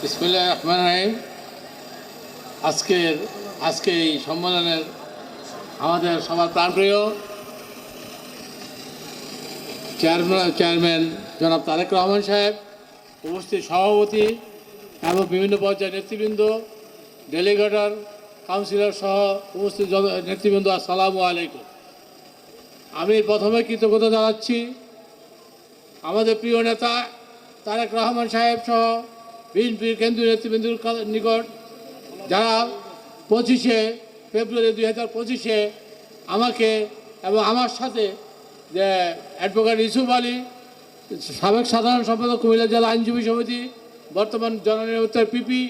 বিসমিল্লাহ রহমান রাহিম। আজকের আজকে এই সম্মেলনের আমাদের সবার প্রাণপ্রিয় চেয়ারম্যান চেয়ারম্যান জনাব তারেক রহমান সাহেব, উপস্থিত সভাপতি এবং বিভিন্ন পর্যায়ের নেতৃবৃন্দ ডেলিগেটর কাউন্সিলর সহ উপস্থিত নেতৃবৃন্দ, আসসালামু আলাইকুম। আমি প্রথমে কৃতজ্ঞতা জানাচ্ছি আমাদের প্রিয় নেতা তারেক রহমান সাহেব সহ বিএনপির কেন্দ্রীয় নেতৃবৃন্দুর নিকট যারা পঁচিশে ফেব্রুয়ারি দুই হাজার পঁচিশে আমাকে এবং আমার সাথে যে অ্যাডভোকেট ইসুফ আলী, সাবেক সাধারণ সম্পাদক কুমিল্লা জেলা আইনজীবী সমিতি, বর্তমান জননিরাপত্তার পিপি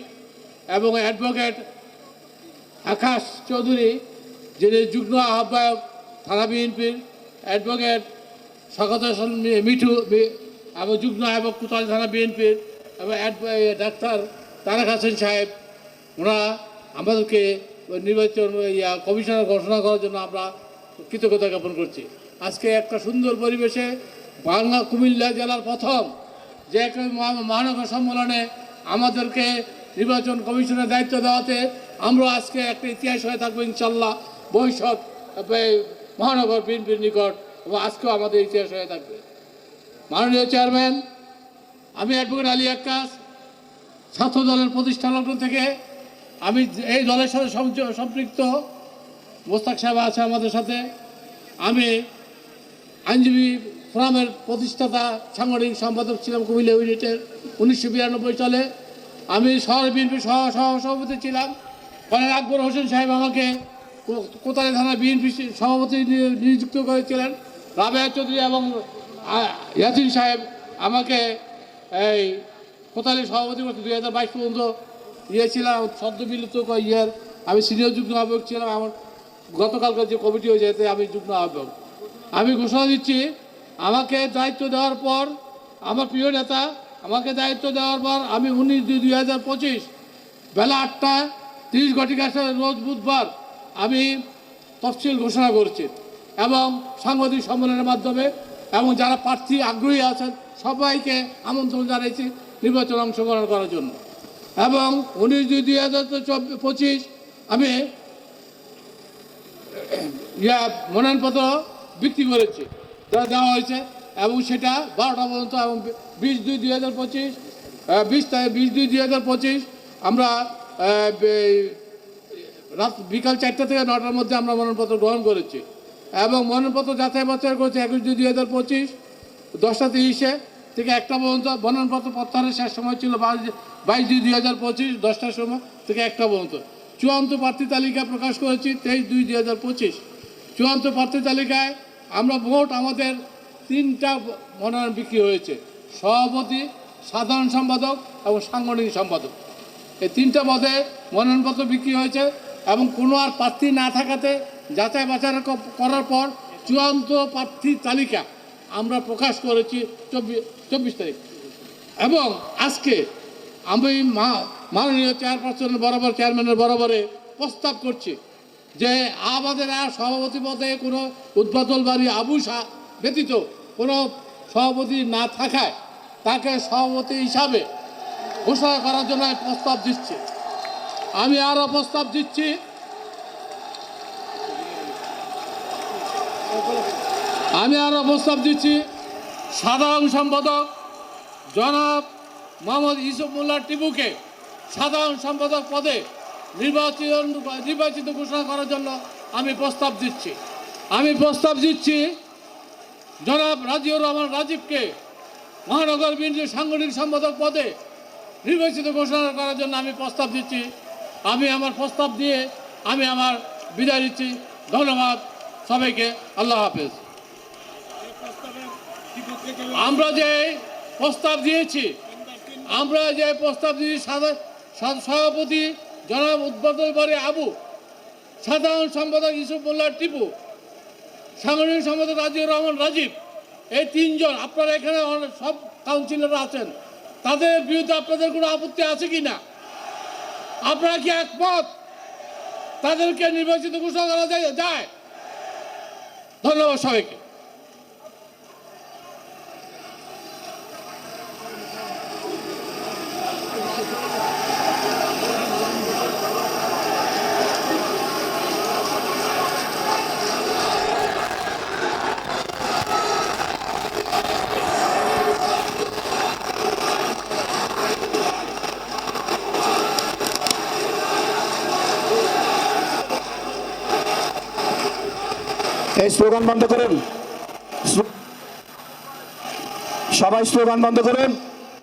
এবং অ্যাডভোকেট আকাশ চৌধুরী, যিনি যুগ্ম আহ্বায়ক থানা বিএনপির অ্যাডভোকেট স্বাগত মিঠু এবং যুগ্ম আহ্বায়ক কোতোয়ালি থানা বিএনপির ডাক্তার তারেক হাসান সাহেব ওনারা আমাদেরকে নির্বাচন কমিশনার ঘোষণা করার জন্য আমরা কৃতজ্ঞতা জ্ঞাপন করছি। আজকে একটা সুন্দর পরিবেশে বাংলা কুমিল্লা জেলার প্রথম যে মহানগর সম্মেলনে আমাদেরকে নির্বাচন কমিশনের দায়িত্ব দেওয়াতে আমরা আজকে একটা ইতিহাস হয়ে থাকব ইনশাল্লাহ, ভবিষ্যৎ মহানগর বিএনপির নিকট এবং আজকেও আমাদের ইতিহাস হয়ে থাকবে। মাননীয় চেয়ারম্যান আমি অ্যাডভোকেট আলী আক্কাস, ছাত্র দলের প্রতিষ্ঠা লগ্ন থেকে আমি এই দলের সাথে সম্পৃক্ত। মোস্তাক সাহেব আছে আমাদের সাথে। আমি আইনজীবী ফোরামের প্রতিষ্ঠাতা, সাংগঠনিক সম্পাদক ছিলাম কুমিল্লা ইউনিটের উনিশশো বিরানব্বই সালে। আমি শহর বিএনপি সহ সহ সভাপতি ছিলাম। কলের আকবর হোসেন সাহেব আমাকে কোতালি থানা বিএনপি সভাপতি নিযুক্ত করেছিলেন। রাবেয়া চৌধুরী এবং ইয়াসিন সাহেব আমাকে এই কোতালি সভাপতি করতে দুই হাজার বাইশ পর্যন্ত ইয়ে ছিলাম, সদ্য ক- ইয়ের। আমি সিনিয়র যুগ্ম আহ্বায়ক ছিলাম, আমার গতকালকার যে কমিটি হয়েছে, এতে আমি যুগ্ম আহ্বায়ক আমি ঘোষণা দিচ্ছি, আমাকে দায়িত্ব দেওয়ার পর, আমার প্রিয় নেতা, আমাকে দায়িত্ব দেওয়ার পর আমি উনিশ দুই দুই হাজার পঁচিশ, বেলা আটটা, তিরিশ ঘটিকা রোজ বুধবার, আমি তফসিল ঘোষণা করছি। এবং সাংবাদিক সম্মেলনের মাধ্যমে এবং যারা প্রার্থী আগ্রহী আছেন, সবাইকে আমন্ত্রণ জানিয়েছি নির্বাচনে অংশগ্রহণ করার জন্য। এবং উনিশ দুই দুই হাজার পঁচিশ, আমি ইয়া মনোনয়নপত্র বিক্রি করেছি তা দেওয়া হয়েছে, এবং সেটা বারোটা পর্যন্ত এবং বিশ দুই দুই হাজার পঁচিশ বিশ তারিখ বিশ দুই দুই হাজার পঁচিশ, আমরা রাত বিকাল চারটা থেকে নটার মধ্যে আমরা মনোনয়নপত্র গ্রহণ করেছি। এবং মনোনয়নপত্র যাচাই বাছাই করেছি একুশ দুই দুই হাজার পঁচিশ, দশটা তিরিশে থেকে একটা পর্যন্ত। মনোনয়নপত্র প্রত্যাহারের শেষ সময় ছিল বাইশ দুই দুই হাজার পঁচিশ, দশটার সময় থেকে একটা পর্যন্ত। চূড়ান্ত প্রার্থী তালিকা প্রকাশ করেছি তেইশ দুই দুই হাজার পঁচিশ। চূড়ান্ত প্রার্থী তালিকায় আমরা ভোট আমাদের তিনটা মনোনয়ন বিক্রি হয়েছে। সভাপতি, সাধারণ সম্পাদক এবং সাংগঠনিক সম্পাদক। এই তিনটা পদে মনোনয়নপত্র বিক্রি হয়েছে। এবং কোনো আর প্রার্থী না থাকাতে যাচাই বাছাই করার পর চূড়ান্ত প্রার্থী তালিকা আমরা প্রকাশ করেছি চব্বিশ তারিখ। এবং আজকে আমি মাননীয় চেয়ারপারসনের বরাবর, চেয়ারম্যানের বরাবরে প্রস্তাব করছি যে আমাদের আর সভাপতি পদে কোনো উদ্বোধন বাড়ি আবু শাহ ব্যতীত কোনো সভাপতি না থাকায় তাকে সভাপতি হিসাবে ঘোষণা করার জন্য প্রস্তাব দিচ্ছি। আমি আরও প্রস্তাব দিচ্ছি। আমি আরও প্রস্তাব দিচ্ছি। সাধারণ সম্পাদক জনাব মোহাম্মদ ইউসুফ মোল্লা টিপুকে সাধারণ সম্পাদক পদে নির্বাচিত নির্বাচিত ঘোষণা করার জন্য আমি প্রস্তাব দিচ্ছি। আমি প্রস্তাব দিচ্ছি জনাব রাজিউর রহমান রাজীবকে মহানগর বিএনপির সাংগঠনিক সম্পাদক পদে নির্বাচিত ঘোষণা করার জন্য আমি প্রস্তাব দিচ্ছি। আমি আমার প্রস্তাব দিয়ে আমি আমার বিদায় দিচ্ছি ধন্যবাদ সবাইকে। আল্লাহ হাফেজ। আমরা যে প্রস্তাব দিয়েছি, আমরা যে প্রস্তাব দিয়েছি সভাপতি জনাব উদ্বোধন করে আবু, সাধারণ সম্পাদক ইউসুফ মোল্লা টিপু, সাংগঠনিক সম্পাদক রাজিউর রহমান রাজীব, এই তিনজন, আপনারা এখানে সব কাউন্সিলররা আছেন, তাদের বিরুদ্ধে আপনাদের কোনো আপত্তি আছে কি না? আপনারা কি একমত? তাদেরকে নির্বাচিত ঘোষণা করা যায় যায়? ধন্যবাদ সবাইকে। এই স্লোগান বন্ধ করেন। সবাই স্লোগান বন্ধ করুন।